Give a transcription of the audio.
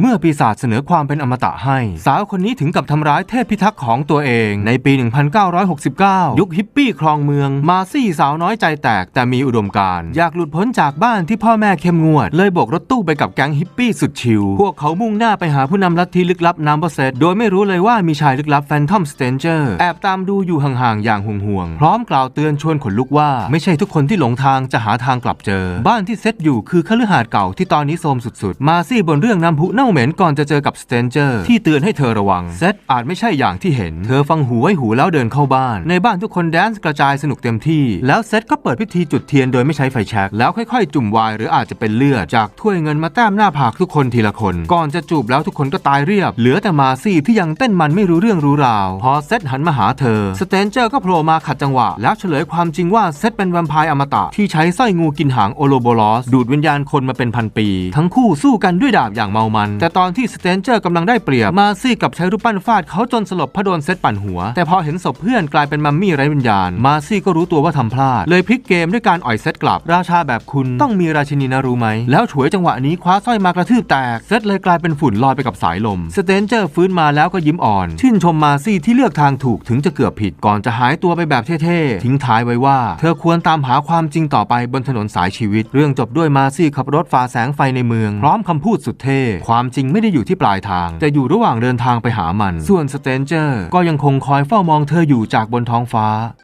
เมื่อปีศาจเสนอความเป็นอมตะให้ สาวคนนี้ถึงกับทำร้ายเทพพิทักษ์ของตัวเองในปี 1969 ยุคฮิปปี้ครองเมือง มาซี่สาวน้อยใจแตกแต่มีอุดมการ อยากหลุดพ้นจากบ้านที่พ่อแม่เข้มงวด เลยโบกรถตู้ไปกับแก๊งฮิปปี้สุดชิล พวกเขามุ่งหน้าไปหาผู้นำลัทธิลึกลับนัมเบอร์เซตโดยไม่รู้เลยว่ามีชายลึกลับแฟนทอมสเตนเจอร์แอบตามดูอยู่ห่างๆอย่างห่วงๆพร้อมกล่าวเตือนชวนขนลุกว่าไม่ใช่ทุกคนที่หลงทางจะหาทางกลับเจอ บ้านที่เซตอยู่คือคฤหาสน์เก่าที่ตอนนี้โทรมสุดๆ มาซี่บนเรื่องน้ำพุเน่าเหม็นก่อนจะเจอกับสเตนเจอร์ที่เตือนให้เธอระวังเซตอาจไม่ใช่อย่างที่เห็น เธอฟังหูไว้หูแล้วเดินเข้าบ้าน ในบ้านทุกคนแดนซ์กระจายสนุกเต็มที่ แล้วเซตก็เปิดพิธีจุดเทียนโดยไม่ใช้ไฟแช็กแล้วค่อยๆ จุ่มไวน์หรืออาจจะเป็นเลือดจากถ้วยเงินมาแต้มหน้าผากทุกคนทีละคน ก่อนจะจูบแล้วทุกคนก็ตายเรียบ เหลือแต่มาซี่ที่ยังเต้นมันไม่รู้เรื่องรู้ราว พอเซตหันมาหาเธอสเตนเจอร์ก็โผล่มาขัดจังหวะ แล้วเฉลยความจริงว่าเซตเป็นแวมไพร์อมตะที่ใช้สร้อยงูกินหางโอโลโบลอสดูดวิญญาณคนมาเป็นพันปี ทั้งคู่สู้กันด้วยดาบอย่างเมามันแต่ตอนที่สเตนเจอร์กำลังได้เปรียบมาซี่กับใช้รูปปั้นฟาดเขาจนสลบเพราะโดนเซตปั่นหัว แต่พอเห็นศพเพื่อนกลายเป็นมัมมี่ไร้วิญญาณ มาซี่ก็รู้ตัวว่าทำพลาด เลยพลิกเกมด้วยการอ่อยเซตกลับ ราชาแบบคุณต้องมีราชินีนะรู้ไหม แล้วฉวยจังหวะนี้คว้าสร้อยมากระทืบแตก เซตเลยกลายเป็นฝุ่นลอยไปกับสายลม สเตนเจอร์ฟื้นมาแล้วก็ยิ้มอ่อน ชื่นชมมาซี่ที่เลือกทางถูกถึงจะเกือบผิดก่อนจะหายตัวไปแบบเท่ๆ ทิ้งท้ายไว้ว่า เธอควรตามหาความจริงต่อไปบนถนนสายชีวิต เรื่องจบด้วยมาซี่ขับรถฝ่าแสงไฟในเมือง พร้อมคำพูดสุดเท่ความจริงไม่ได้อยู่ที่ปลายทาง แต่อยู่ระหว่างเดินทางไปหามัน ส่วนสเตนเจอร์ก็ยังคงคอยเฝ้ามองเธออยู่จากบนท้องฟ้า